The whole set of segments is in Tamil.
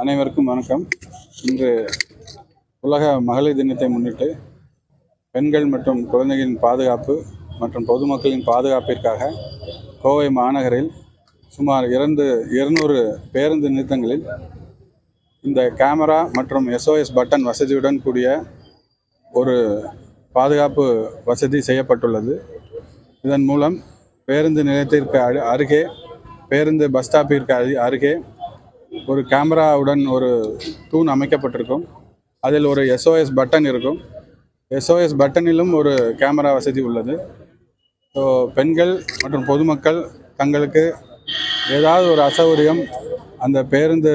அனைவருக்கும் வணக்கம். இன்று உலக மகளிர் தினத்தை முன்னிட்டு பெண்கள் மற்றும் குழந்தைகளின் பாதுகாப்பு மற்றும் பொதுமக்களின் பாதுகாப்பிற்காக கோவை மாநகரில் சுமார் இரண்டு இருநூறு பேருந்து நிறுத்தங்களில் இந்த கேமரா மற்றும் எஸ்ஓஎஸ் பட்டன் வசதியுடன் கூடிய ஒரு பாதுகாப்பு வசதி செய்யப்பட்டுள்ளது. இதன் மூலம் பேருந்து நிலையத்திற்கு அருகே பேருந்து பஸ் ஸ்டாப்பிற்கு அருகே ஒரு கேமராவுடன் ஒரு தூண் அமைக்கப்பட்டிருக்கும். அதில் ஒரு எஸ்ஓஎஸ் பட்டன் இருக்கும். எஸ்ஓஎஸ் பட்டனிலும் ஒரு கேமரா வசதி உள்ளது. ஸோ பெண்கள் மற்றும் பொதுமக்கள் தங்களுக்கு ஏதாவது ஒரு அசௌகரியம் அந்த பேருந்து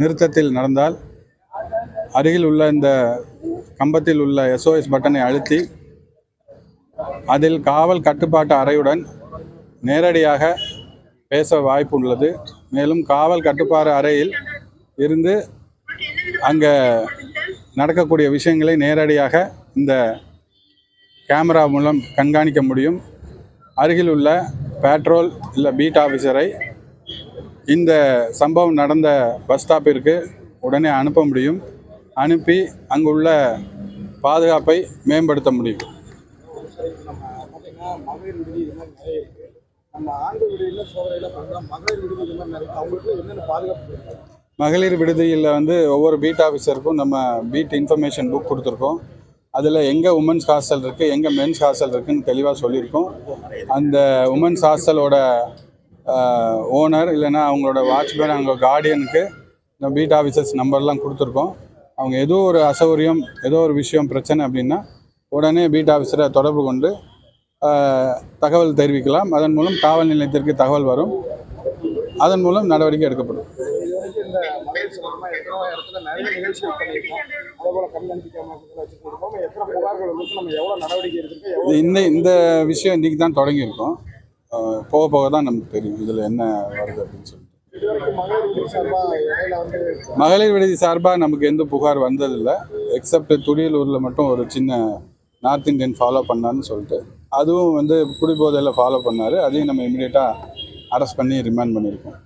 நிறுத்தத்தில் நடந்தால் அருகில் உள்ள இந்த கம்பத்தில் உள்ள எஸ்ஓஎஸ் பட்டனை அழுத்தி அதில் காவல் கட்டுப்பாட்டு அறையுடன் நேரடியாக பேச வாய்ப்பு உள்ளது. மேலும் காவல் கட்டுப்பாடு அறையில் இருந்து அங்கே நடக்கக்கூடிய விஷயங்களை நேரடியாக இந்த கேமரா மூலம் கண்காணிக்க முடியும். அருகில் உள்ள பேட்ரோல் இல்லை பீட் ஆஃபீஸரை இந்த சம்பவம் நடந்த பஸ் ஸ்டாப்பிற்கு உடனே அனுப்ப முடியும். அனுப்பி அங்குள்ள பாதுகாப்பை மேம்படுத்த முடியும். நம்ம ஆண்கள் விடுதியில் சோதனையில் பார்த்தா மகளிர் விடுதி மாதிரி நிறைய அவங்களுக்கு என்னென்ன பாதுகாப்பு மகளிர் விடுதியில் வந்து ஒவ்வொரு பீட் ஆஃபீஸருக்கும் நம்ம பீட் இன்ஃபர்மேஷன் புக் கொடுத்துருக்கோம். அதில் எங்கே உமன்ஸ் ஹாஸ்டல் இருக்குது எங்கே மென்ஸ் ஹாஸ்டல் இருக்குதுன்னு தெளிவாக சொல்லியிருக்கோம். அந்த உமன்ஸ் ஹாஸ்டலோட ஓனர் இல்லைன்னா அவங்களோட வாட்ச்மேன் அவங்க கார்டியனுக்கு இந்த பீட் ஆஃபீஸர்ஸ் நம்பர்லாம் கொடுத்துருக்கோம். அவங்க ஏதோ ஒரு அசௌரியம் ஏதோ ஒரு விஷயம் பிரச்சனை அப்படின்னா உடனே பீட் ஆஃபீஸரை தொடர்பு கொண்டு தகவல் தெரிவிக்கலாம். அதன் மூலம் காவல் நிலையத்திற்கு தகவல் வரும். அதன் மூலம் நடவடிக்கை எடுக்கப்படும். இந்த இந்த விஷயம் இன்னைக்கு தான் தொடங்கியிருக்கோம். போக போக தான் நமக்கு தெரியும். இதில் என்ன வருது அப்படின்னு சொல்லிட்டு. மகளிர் விடுதி சார்பாக மகளிர் விடுதி சார்பாக நமக்கு எந்த புகார் வந்ததில்லை. எக்ஸப்ட் துடியலூரில் மட்டும் ஒரு சின்ன நார்த் இந்தியன் ஃபாலோ பண்ணான்னு சொல்லிட்டு. அதுவும் வந்து குடிபோதையில் ஃபாலோ பண்ணார். அதையும் நம்ம இமீடியட்டாக அரெஸ்ட் பண்ணி ரிமாண்ட் பண்ணியிருக்கோம்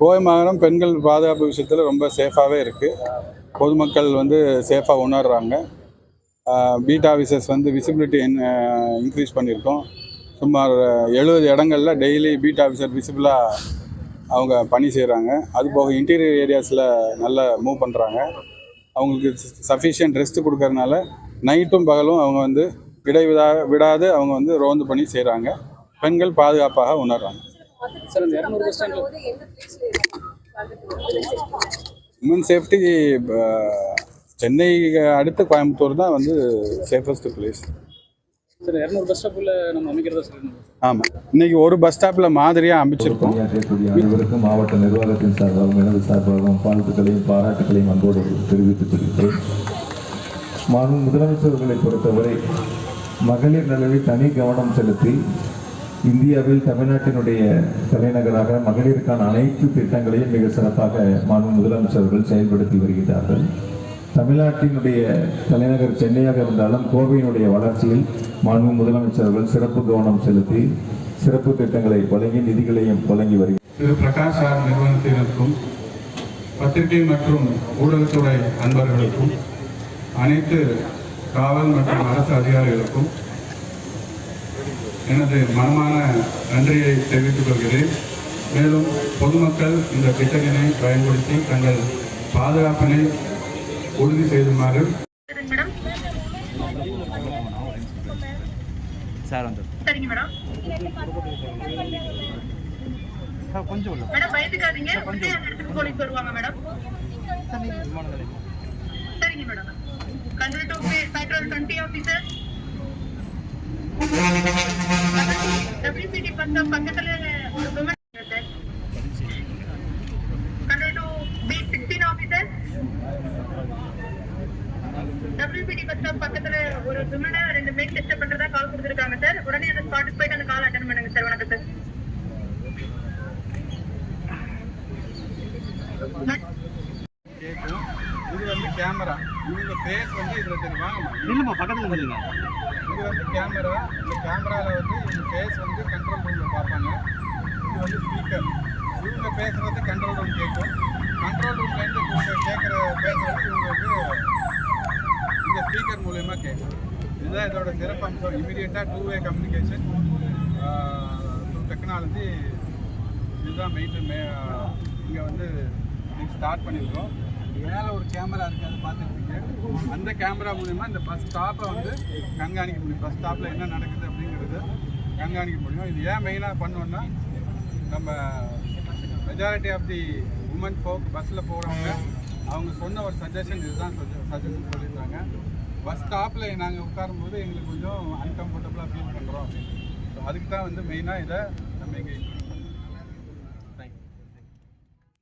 கோவை மாநகரம் பெண்கள் பாதுகாப்பு விஷயத்தில் ரொம்ப சேஃபாகவே இருக்குது பொதுமக்கள் வந்து சேஃபாக உணர்றாங்க. பீட் ஆஃபீஸர்ஸ் வந்து விசிபிலிட்டி இன்க்ரீஸ் பண்ணியிருக்கோம் சுமார் எழுபது இடங்கள்ல டெய்லி பீட் ஆஃபீஸர் விசிபிளாக அவங்க பணி செய்கிறாங்க அது போக இன்டீரியர் ஏரியாஸில் நல்லா மூவ் பண்ணுறாங்க அவங்களுக்கு சஃபிஷியன்ட் ரெஸ்ட் கொடுக்கறதுனால நைட்டும் பகலும் அவங்க வந்து இடைவிடா விடாது அவங்க வந்து ரோந்து பண்ணி செய்கிறாங்க பெண்கள் பாதுகாப்பாக உணர்றாங்க. உமன் சேஃப்டி சென்னை அடுத்து கோயம்புத்தூர் தான் வந்து சேஃபஸ்ட் பிளேஸ் ஆமாம் இன்னைக்கு ஒரு பஸ் ஸ்டாப்பில் மாதிரியாக அமைச்சிருக்கோம். அனைவருக்கும் மாவட்ட நிர்வாகத்தின் சார்பாகவும் எனது சார்பாகவும் வாழ்த்துக்களையும் பாராட்டுகளையும் அன்போடு தெரிவித்துக் கொள்கிறேன். மாண்பு முதலமைச்சர்களை பொறுத்தவரை மகளிர் நலனில் தனி கவனம் செலுத்தி இந்தியாவில் தமிழ்நாட்டினுடைய தலைநகராக மகளிருக்கான அனைத்து திட்டங்களையும் மிக சிறப்பாக மாண்பு முதலமைச்சர்கள் செயல்படுத்தி வருகிறார்கள். தமிழ்நாட்டினுடைய தலைநகர் சென்னையாக இருந்தாலும் கோவையினுடைய வளர்ச்சியில் மாண்பு முதலமைச்சர்கள் சிறப்பு கவனம் செலுத்தி சிறப்பு திட்டங்களை வழங்கி நிதிகளையும் வழங்கி வருகிறார் திரு பிரகாஷ் சார் நிறுவனத்தினருக்கும் பத்திரிகை மற்றும் ஊடகத்துறை அன்பர்களுக்கும் அனைத்து காவல் மற்றும் அரசு அதிகாரிகளுக்கும் எனது மனமான நன்றியை தெரிவித்துக் கொள்கிறேன். மேலும் பொதுமக்கள் இந்த திட்டத்தினை பயன்படுத்தி தங்கள் பாதுகாப்பினை உறுதி செய்துமாறு சரிங்க மேடம். மேடம் பயந்துக்காதீங்க. உடனே அந்த இடத்துக்கு போலீஸ் வருவாங்க மேடம். சரிங்க madam. Control to patrol twenty officer WCD bus பக்கத்துல ஒரு women இருக்கு. Control to B sixteen officer WBD bus stop பக்கத்துல ஒரு விமனை ரெண்டு மெயின் டெஸ்ட் பண்றதா கால் கொடுத்துருக்காங்க சார் உடனே அந்த ஸ்பாட்டுக்கு போயிட்டு அந்த கால் அட்டன் பண்ணுங்க சார் வணக்கம் சார் இது வந்து கேமரா இவங்க ஃபேஸ் வந்து இதில் தெரியும்? இல்லைம்மா பக்கத்தில் சொல்லுங்க. இது வந்து கேமரா இந்த கேமராவில் வந்து இந்த ஃபேஸ் வந்து கண்ட்ரோல் ரூமில் பார்ப்பாங்க. இது வந்து ஸ்பீக்கர் இவங்க பேசுறது கண்ட்ரோல் ரூம் கேட்கும் கண்ட்ரோல் ரூம்லேருந்து இவங்க கேட்குற பேசுறது இவங்களுக்கு இந்த ஸ்பீக்கர் மூலயமா கேட்கும் இதுதான் இதோட சிறப்பு அம்சம். இமீடியட்டாக டூ வே கம்யூனிகேஷன் டெக்னாலஜி இதுதான் மெயின் மே இங்கே வந்து ஸ்டார்ட் பண்ணியிருக்கோம் மேலே ஒரு கேமரா இருக்குது அதை பார்த்துருக்கீங்க அந்த கேமரா மூலிமா இந்த பஸ் ஸ்டாப்பை வந்து கண்காணிக்க முடியும். பஸ் ஸ்டாப்பில் என்ன நடக்குது அப்படிங்கிறது கண்காணிக்க முடியும். இது ஏன் மெயினாக பண்ணோன்னா நம்ம majority of the women folk பஸ்ஸில் போகிறவங்க அவங்க சொன்ன ஒரு சஜஷன் இதுதான் சஜஷன் சொல்லியிருந்தாங்க பஸ் ஸ்டாப்பில் நாங்கள் உட்காரும்போது எங்களுக்கு கொஞ்சம் அன்கம்ஃபர்டபுளாக ஃபீல் பண்ணுறோம் அப்படின்னு. ஸோ அதுக்கு தான் வந்து மெயினாக இதை நம்ம இங்கே